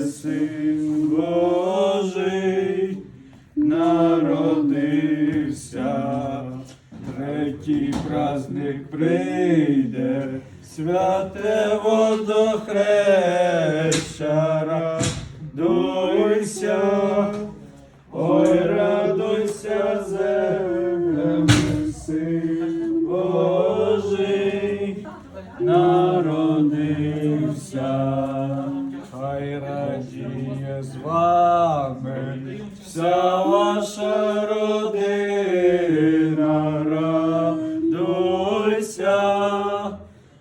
син народився, третій праздник прийде, святе водохреща, радуйся, ой, радуйся, народився, хай радіє з вами вся ваша родина, радуйся,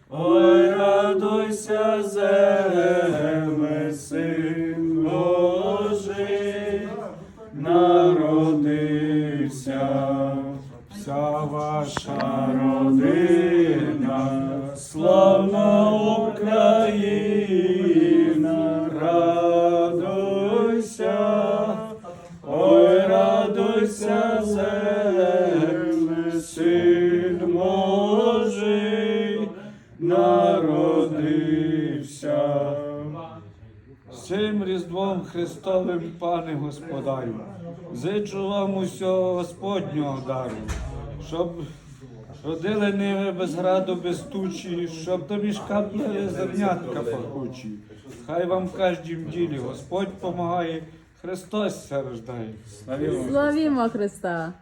ой, радуйся, земле, син Божий, народився, вся ваша родина, земле, син Божий, народився. Цим Різдвом Христовим, пане Господарю, зичу вам усього Господнього дару, щоб родили ниви без граду, без тучі, щоб до мішка були зернятка пахучі. Хай вам в кожнім ділі Господь помагає, Христос рождає. Славімо Христа!